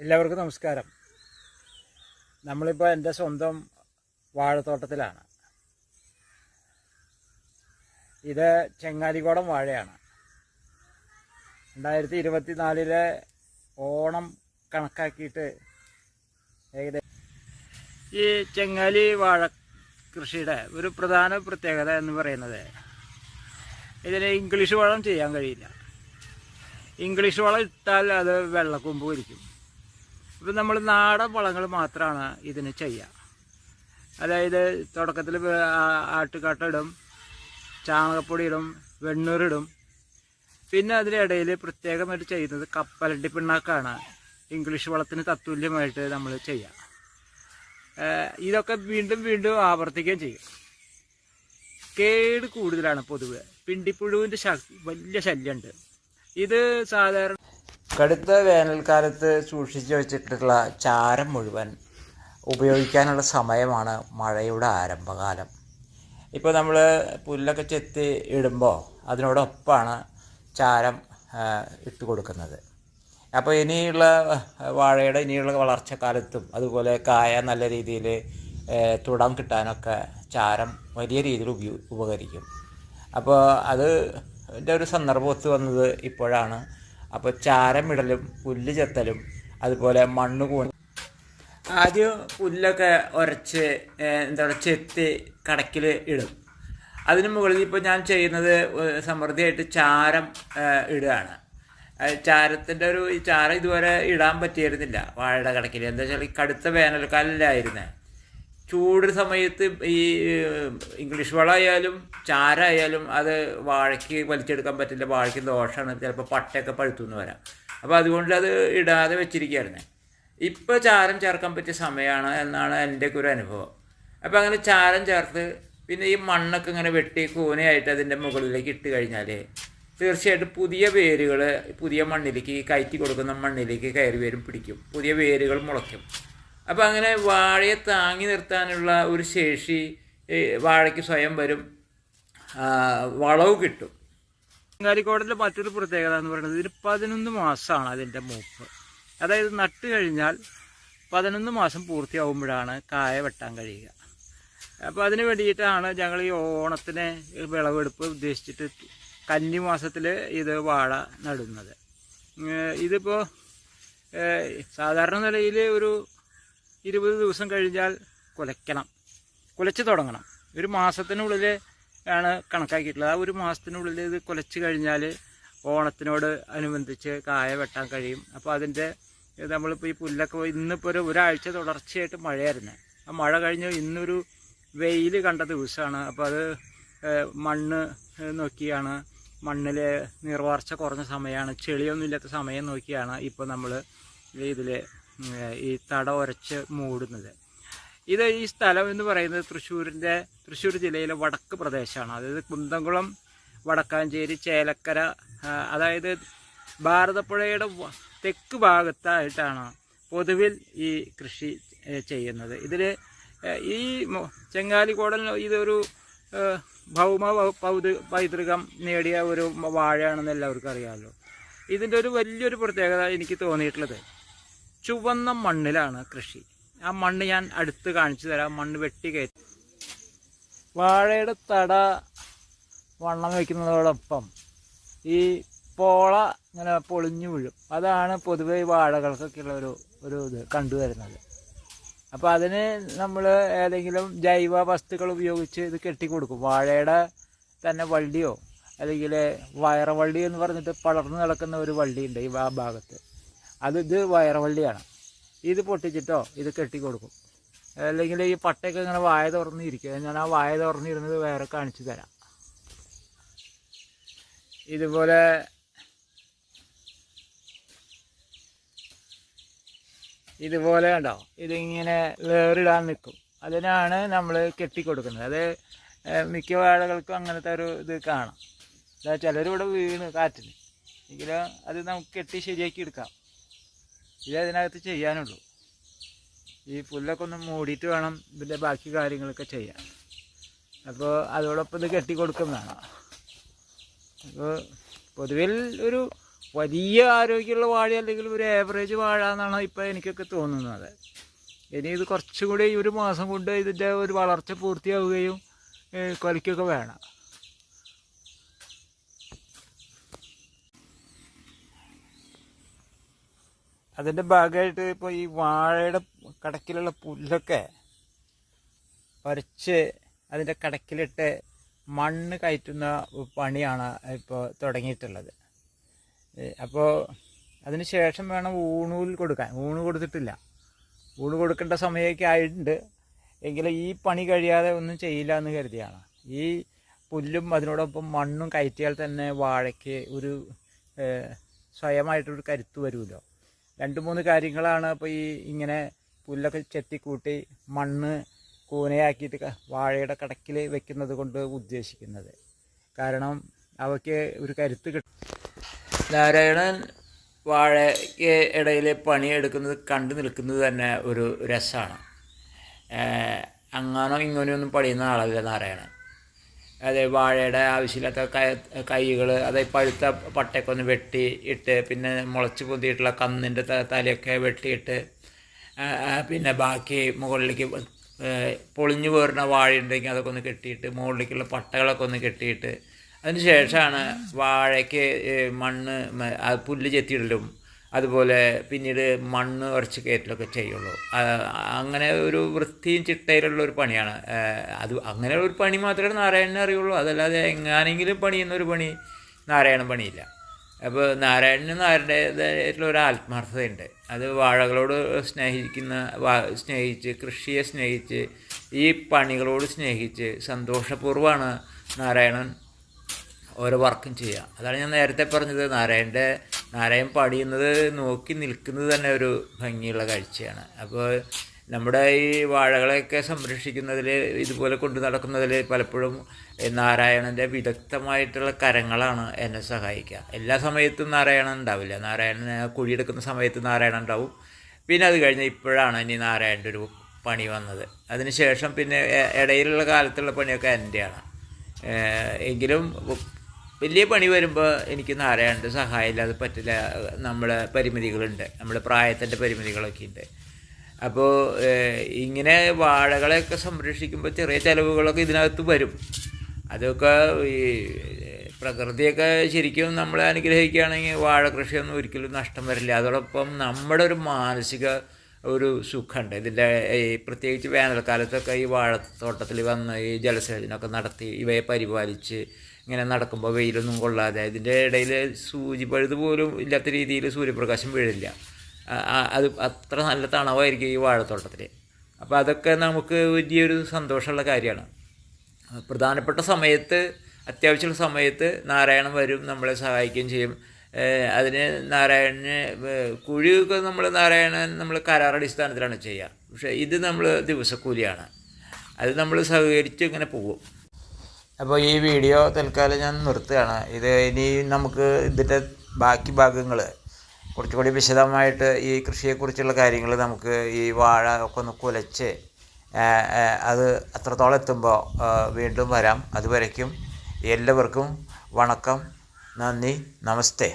എല്ലാവർക്കും നമസ്കാരം. നമ്മളിപ്പോൾ എന്റെ സ്വന്തം വാഴത്തോട്ടത്തിലാണ്. ഇത് ചെങ്ങാലിക്കോടം വാഴയാണ്. രണ്ടായിരത്തി ഇരുപത്തി നാലിലെ ഓണം കണക്കാക്കിയിട്ട് ഏകദേശം ഈ ചെങ്ങാലി വാഴ കൃഷിയുടെ ഒരു പ്രധാന പ്രത്യേകത എന്ന് പറയുന്നത് ഇതിന് ഇംഗ്ലീഷ് വളം ചെയ്യാൻ കഴിയില്ല. ഇംഗ്ലീഷ് വളം ഇട്ടാൽ അത് വെള്ളക്കൊമ്പ് വരിക്കും ഇപ്പം നമ്മൾ നാടൻ വളങ്ങൾ മാത്രമാണ് ഇതിന് ചെയ്യുക അതായത് തുടക്കത്തിൽ ആട്ടുകാട്ടിടും ചാണകപ്പൊടി ഇടും വെണ്ണൂറിടും. പിന്നെ അതിനിടയിൽ പ്രത്യേകമായിട്ട് ചെയ്യുന്നത് കപ്പലണ്ടി പിണ്ണാക്കാണ്. ഇംഗ്ലീഷ് വളത്തിന് തത്തുല്യമായിട്ട് നമ്മൾ ചെയ്യുക ഇതൊക്കെ വീണ്ടും വീണ്ടും ആവർത്തിക്കുകയും ചെയ്യും. കേട് കൂടുതലാണ് പൊതുവെ. പിണ്ടിപ്പുഴുവിന്റെ ശക്തി വലിയ ശല്യമുണ്ട് ഇത് സാധാരണ കടുത്ത വേനൽക്കാലത്ത് സൂക്ഷിച്ചു വെച്ചിട്ടുള്ള ചാരം മുഴുവൻ ഉപയോഗിക്കാനുള്ള സമയമാണ് മഴയുടെ ആരംഭകാലം. ഇപ്പോൾ നമ്മൾ പുല്ലൊക്കെ ചെത്തി ഇടുമ്പോൾ അതിനോടൊപ്പമാണ് ചാരം ഇട്ട് കൊടുക്കുന്നത്. അപ്പോൾ ഇനിയുള്ള വാഴയുടെ ഇനിയുള്ള വളർച്ചക്കാലത്തും അതുപോലെ കായ നല്ല രീതിയിൽ തുടം കിട്ടാനൊക്കെ ചാരം വലിയ രീതിയിൽ ഉപകരിക്കും. അപ്പോൾ അത് ഒരു സന്ദർഭം ഒത്തു വന്നത് ഇപ്പോഴാണ്. അപ്പോൾ ചാരമിടലും പുല്ല് ചെത്തലും അതുപോലെ മണ്ണ് കൂ ആദ്യം പുല്ലൊക്കെ ഉരച്ച് എന്താ പറയുക ചെത്തി കടക്കിൽ ഇടും. അതിന് മുകളിൽ ഇപ്പോൾ ഞാൻ ചെയ്യുന്നത് സമൃദ്ധിയായിട്ട് ചാരം ഇടുകയാണ്. ചാരത്തിന്റെ ഒരു ചാരം ഇതുവരെ ഇടാൻ പറ്റിയിരുന്നില്ല വാഴയുടെ കടക്കിൽ എന്താ വെച്ചാൽ കടുത്ത വേനൽക്കാലിലായിരുന്നേ ചൂട് സമയത്ത് ഈ ഇംഗ്ലീഷ് വളമായാലും ചാരായാലും അത് വാഴയ്ക്ക് വലിച്ചെടുക്കാൻ പറ്റില്ല വാഴയ്ക്ക് ദോഷമാണ് ചിലപ്പോൾ പട്ടയൊക്കെ പഴുത്തു എന്ന് വരാം. അപ്പോൾ അതുകൊണ്ട് അത് ഇടാതെ വെച്ചിരിക്കുകയായിരുന്നു. ഇപ്പോൾ ചാരം ചേർക്കാൻ പറ്റിയ സമയമാണ് എന്നാണ് എന്റെയൊക്കെ ഒരു അനുഭവം. അപ്പോൾ അങ്ങനെ ചാരം ചേർത്ത് പിന്നെ ഈ മണ്ണൊക്കെ ഇങ്ങനെ വെട്ടി കൂനയായിട്ട് അതിന്റെ മുകളിലേക്ക് ഇട്ട് കഴിഞ്ഞാൽ തീർച്ചയായിട്ടും പുതിയ വേരുകൾ പുതിയ മണ്ണിലേക്ക് കയറ്റി കൊടുക്കുന്ന മണ്ണിലേക്ക് കയറി വരും പിടിക്കും. പുതിയ വേരുകൾ മുളയ്ക്കും. അപ്പോൾ അങ്ങനെ വാഴയെ താങ്ങി നിർത്താനുള്ള ഒരു ശേഷി വാഴയ്ക്ക് സ്വയം വരും. വളവ് കിട്ടും. ബംഗാലിക്കോടിന്റെ മറ്റൊരു പ്രത്യേകത എന്ന് പറയുന്നത് ഇതിന് പതിനൊന്ന് മാസമാണ് അതിന്റെ മൂപ്പ്. അതായത് നട്ട് കഴിഞ്ഞാൽ പതിനൊന്ന് മാസം പൂർത്തിയാവുമ്പോഴാണ് കായ വെട്ടാൻ കഴിയുക. അപ്പോൾ അതിന് വേണ്ടിയിട്ടാണ് ഞങ്ങൾ ഈ ഓണത്തിന് വിളവെടുപ്പ് ഉദ്ദേശിച്ചിട്ട് കന്നി മാസത്തിൽ ഇത് വാഴ നടുന്നത്. ഇതിപ്പോൾ സാധാരണ നിലയിൽ ഒരു ഇരുപത് ദിവസം കഴിഞ്ഞാൽ കുലയ്ക്കണം. കുലച്ച് തുടങ്ങണം. ഒരു മാസത്തിനുള്ളിൽ ആണ് കണക്കാക്കിയിട്ടുള്ളത്. ആ ഒരു മാസത്തിനുള്ളിൽ ഇത് കുലച്ച് കഴിഞ്ഞാൽ ഓണത്തിനോട് അനുബന്ധിച്ച് കായ വെട്ടാൻ കഴിയും. അപ്പോൾ അതിന്റെ നമ്മളിപ്പോൾ ഈ പുല്ലൊക്കെ ഇന്നിപ്പോൾ ഒരു ഒരാഴ്ച തുടർച്ചയായിട്ട് മഴയായിരുന്നു. ആ മഴ കഴിഞ്ഞ് ഇന്നൊരു വെയിൽ കണ്ട ദിവസമാണ് അപ്പോൾ അത് മണ്ണ് നോക്കിയാണ്. മണ്ണിൽ നീർവാർച്ച കുറഞ്ഞ സമയമാണ് ചെളിയൊന്നും ഇല്ലാത്ത സമയം നോക്കിയാണ് ഇപ്പോൾ നമ്മൾ ഇതിൽ ഈ തട ഉരച്ച് മൂടുന്നത്. ഇത് ഈ സ്ഥലം എന്ന് പറയുന്നത് തൃശ്ശൂരിന്റെ തൃശ്ശൂർ ജില്ലയിലെ വടക്ക് പ്രദേശമാണ്. അതായത് കുന്തംകുളം വടക്കാഞ്ചേരി ചേലക്കര അതായത് ഭാരതപ്പുഴയുടെ തെക്ക് ഭാഗത്തായിട്ടാണ് പൊതുവിൽ ഈ കൃഷി ചെയ്യുന്നത്. ഇതിൽ ഈ ചെങ്ങാലി ചെങ്ങാലിക്കോടൽ ഇതൊരു ഭൗമ വ- പൈതൃകം നേടിയ ഒരു വാഴയാണെന്ന് എല്ലാവർക്കും അറിയാമല്ലോ ഇതിന്റെ ഒരു വലിയൊരു പ്രത്യേകത എനിക്ക് തോന്നിയിട്ടുള്ളത്. ചുവന്ന മണ്ണിലാണ് കൃഷി. ആ മണ്ണ് ഞാൻ അടുത്ത് കാണിച്ചു തരാം. മണ്ണ് വെട്ടി കയറ്റി. വാഴയുടെ തട വണ്ണം വയ്ക്കുന്നതോടൊപ്പം ഈ പോള ഇങ്ങനെ പൊളിഞ്ഞു വീഴും. അതാണ് പൊതുവേ ഈ വാഴകൾക്കൊക്കെയുള്ള ഒരു ഒരു ഇത് കണ്ടുവരുന്നത് അപ്പോൾ അതിന് നമ്മൾ ഏതെങ്കിലും ജൈവ വസ്തുക്കൾ ഉപയോഗിച്ച് ഇത് കെട്ടിക്കൊടുക്കും. വാഴയുടെ തന്നെ വള്ളിയോ അല്ലെങ്കിൽ വയറവള്ളി എന്ന് പറഞ്ഞിട്ട് പടർന്നു നടക്കുന്ന ഒരു വള്ളിയുണ്ട് ഈ ആ ഭാഗത്ത്. അത് ഇത് വയറവള്ളിയാണ് ഇത് പൊട്ടിച്ചിട്ടോ ഇത് കെട്ടി കൊടുക്കും. അല്ലെങ്കിൽ ഈ പട്ടയൊക്കെ ഇങ്ങനെ വായ തുറന്നിരിക്കുക ഞാൻ ആ വായ തുറന്നിരുന്നത് വേറെ കാണിച്ചു തരാം. ഇതുപോലെ ഇതുപോലെ കണ്ടോ? ഇതിങ്ങനെ വേറിടാൻ നിൽക്കും. അതിനാണ് നമ്മൾ കെട്ടിക്കൊടുക്കുന്നത്. അത് മിക്ക വാഴകൾക്കും അങ്ങനത്തെ ഒരു ഇത് കാണാം. ചിലരിവിടെ വീണ് കാറ്റിന്. എങ്കിലും അത് നമുക്ക് കെട്ടി ശരിയാക്കി എടുക്കാം. ഇത് അതിനകത്ത് ചെയ്യാനുള്ളൂ. ഈ പുല്ലൊക്കെ ഒന്ന് മൂടിയിട്ട് വേണം ഇതിന്റെ ബാക്കി കാര്യങ്ങളൊക്കെ ചെയ്യാൻ. അപ്പോൾ അതോടൊപ്പം ഇത് കെട്ടി കൊടുക്കുന്നതാണ് അപ്പോൾ പൊതുവിൽ ഒരു വലിയ ആരോഗ്യമുള്ള വാഴ അല്ലെങ്കിൽ ഒരു ആവറേജ് വാഴ എന്നാണ് ഇപ്പോൾ എനിക്കൊക്കെ തോന്നുന്നത്. ഇനി ഇത് കുറച്ചും കൂടി ഒരു മാസം കൊണ്ട് ഇതിന്റെ ഒരു വളർച്ച പൂർത്തിയാവുകയും കൊലയ്ക്കൊക്കെ വേണം. അതിന്റെ ഭാഗമായിട്ട് ഇപ്പോൾ ഈ വാഴയുടെ കടക്കിലുള്ള പുല്ലൊക്കെ പറിച്ച് അതിന്റെ കടക്കിലിട്ട് മണ്ണ് കയറ്റുന്ന പണിയാണ് ഇപ്പോൾ തുടങ്ങിയിട്ടുള്ളത്. അപ്പോൾ അതിന് ശേഷം വേണം ഊണൂൽ കൊടുക്കാൻ. ഊണ് കൊടുത്തിട്ടില്ല. ഊണ് കൊടുക്കേണ്ട സമയമൊക്കെ ആയിട്ടുണ്ട്. എങ്കിലും ഈ പണി കഴിയാതെ ഒന്നും ചെയ്യില്ല എന്ന് കരുതിയാണ്. ഈ പുല്ലും അതിനോടൊപ്പം മണ്ണും കയറ്റിയാൽ തന്നെ വാഴയ്ക്ക് ഒരു സ്വയമായിട്ടൊരു കരുത്ത് വരുമല്ലോ. രണ്ട് മൂന്ന് കാര്യങ്ങളാണ് അപ്പോൾ ഈ ഇങ്ങനെ പുല്ലൊക്കെ ചെത്തിക്കൂട്ടി മണ്ണ് കൂനയാക്കിയിട്ട് വാഴയുടെ കടക്കിൽ വെക്കുന്നത് കൊണ്ട് ഉദ്ദേശിക്കുന്നത്. കാരണം അവയ്ക്ക് ഒരു കരുത്ത് കിട്ടും നാരായണൻ വാഴയ്ക്ക് ഇടയിൽ പണിയെടുക്കുന്നത് കണ്ടു നിൽക്കുന്നത് തന്നെ ഒരു രസമാണ് അങ്ങനോ ഇങ്ങനെയൊന്നും പണിയുന്ന ആളല്ല നാരായണൻ. അതെ വാഴയുടെ ആവശ്യമില്ലാത്ത കൈകൾ അതായത് പഴുത്ത പട്ടയൊക്കെ ഒന്ന് വെട്ടി ഇട്ട് പിന്നെ മുളച്ച് പൊന്തിയിട്ടുള്ള കന്നിന്റെ തലയൊക്കെ വെട്ടിയിട്ട് പിന്നെ ബാക്കി മുകളിലേക്ക് പൊളിഞ്ഞു പോരുന്ന വാഴയുണ്ടെങ്കിൽ അതൊക്കെ ഒന്ന് കെട്ടിയിട്ട് മുകളിലേക്കുള്ള പട്ടകളൊക്കെ ഒന്ന് കെട്ടിയിട്ട് അതിന് ശേഷമാണ് വാഴയ്ക്ക് മണ്ണ് പുല്ല് ചെത്തിയിടലും. അതുപോലെ പിന്നീട് മണ്ണ് ഉറച്ച് കയറ്റലൊക്കെ ചെയ്യുള്ളൂ. അങ്ങനെ ഒരു വൃത്തിയും ചിട്ടയിലുള്ള ഒരു പണിയാണ്. അത് അങ്ങനെയുള്ള ഒരു പണി മാത്രമേ നാരായണനെ അറിയുള്ളൂ. അതല്ലാതെ എങ്ങാനെങ്കിലും പണിയുന്ന ഒരു പണി നാരായണൻ പണിയില്ല. അപ്പോൾ നാരായണന് നാരായണേതായിട്ടുള്ള ഒരു ആത്മാർത്ഥതയുണ്ട്. അത് വാഴകളോട് സ്നേഹിക്കുന്ന സ്നേഹിച്ച് കൃഷിയെ സ്നേഹിച്ച് ഈ പണികളോട് സ്നേഹിച്ച് സന്തോഷപൂർവമാണ് നാരായണൻ ഓരോ വർക്കും ചെയ്യുക. അതാണ് ഞാൻ നേരത്തെ പറഞ്ഞത്. നാരായണന്റെ നാരായൺ പാടിയുന്നത് നോക്കി നിൽക്കുന്നത് തന്നെ ഒരു ഭംഗിയുള്ള കാഴ്ചയാണ്. അപ്പോൾ നമ്മുടെ ഈ വാഴകളെയൊക്കെ സംരക്ഷിക്കുന്നതിൽ ഇതുപോലെ കൊണ്ടു നടക്കുന്നതിൽ പലപ്പോഴും നാരായണന്റെ വിദഗ്ധമായിട്ടുള്ള കരങ്ങളാണ് എന്നെ സഹായിക്കുക. എല്ലാ സമയത്തും നാരായണൻ ഉണ്ടാവില്ല. നാരായണന് കുഴിയെടുക്കുന്ന സമയത്ത് നാരായണൻ ഉണ്ടാവും. പിന്നെ അത് കഴിഞ്ഞ് ഇപ്പോഴാണ് ഇനി നാരായണന്റെ ഒരു പണി വന്നത്. അതിനുശേഷം പിന്നെ ഇടയിലുള്ള കാലത്തുള്ള പണിയൊക്കെ എന്റെയാണ് എങ്കിലും വലിയ പണി വരുമ്പോൾ എനിക്ക് നാരായണന്റെ സഹായം ഇല്ലാതെ പറ്റില്ല. നമ്മളെ പരിമിതികളുണ്ട്. നമ്മുടെ പ്രായത്തിന്റെ പരിമിതികളൊക്കെ ഉണ്ട്. അപ്പോൾ ഇങ്ങനെ വാഴകളെയൊക്കെ സംരക്ഷിക്കുമ്പോൾ ചെറിയ ചിലവുകളൊക്കെ ഇതിനകത്ത് വരും. അതൊക്കെ ഈ പ്രകൃതിയൊക്കെ ശരിക്കും നമ്മളെ അനുഗ്രഹിക്കുകയാണെങ്കിൽ വാഴ കൃഷിയൊന്നും ഒരിക്കലും നഷ്ടം വരില്ല. അതോടൊപ്പം നമ്മുടെ ഒരു മാനസിക ഒരു സുഖമുണ്ട്. ഇതിന്റെ ഈ പ്രത്യേകിച്ച് വേനൽക്കാലത്തൊക്കെ ഈ വാഴത്തോട്ടത്തിൽ വന്ന് ഈ ജലസേചനമൊക്കെ നടത്തി ഇവയെ പരിപാലിച്ച് ഇങ്ങനെ നടക്കുമ്പോൾ വെയിലൊന്നും കൊള്ളാതെ ഇതിന്റെ ഇടയിൽ സൂചി പഴുത് പോലും ഇല്ലാത്ത രീതിയിൽ സൂര്യപ്രകാശം വീഴില്ല. അത് അത്ര നല്ല തണവായിരിക്കും ഈ വാഴത്തോട്ടത്തിൽ അപ്പോൾ അതൊക്കെ നമുക്ക് വലിയൊരു സന്തോഷമുള്ള കാര്യമാണ്. പ്രധാനപ്പെട്ട സമയത്ത് അത്യാവശ്യമുള്ള സമയത്ത് നാരായണൻ വരും നമ്മളെ സഹായിക്കുകയും ചെയ്യും. അതിന് നാരായണന് കുഴിയൊക്കെ നമ്മൾ നാരായണൻ നമ്മൾ കരാറടിസ്ഥാനത്തിലാണ് ചെയ്യുക. പക്ഷേ ഇത് നമ്മൾ ദിവസക്കൂലിയാണ്. അത് നമ്മൾ സഹകരിച്ച് ഇങ്ങനെ പോകും. അപ്പോൾ ഈ വീഡിയോ തൽക്കാലം ഞാൻ നിർത്തുകയാണ്. ഇത് ഇനി നമുക്ക് ഇതിന്റെ ബാക്കി ഭാഗങ്ങൾ കുറച്ചുകൂടി വിശദമായിട്ട് ഈ കൃഷിയെക്കുറിച്ചുള്ള കാര്യങ്ങൾ നമുക്ക് ഈ വാഴ ഒക്കെ ഒന്ന് കുലച്ച് അത് അത്രത്തോളം എത്തുമ്പോൾ വീണ്ടും വരാം. അതുവരയ്ക്കും എല്ലാവർക്കും വണക്കം. നന്ദി. നമസ്തേ.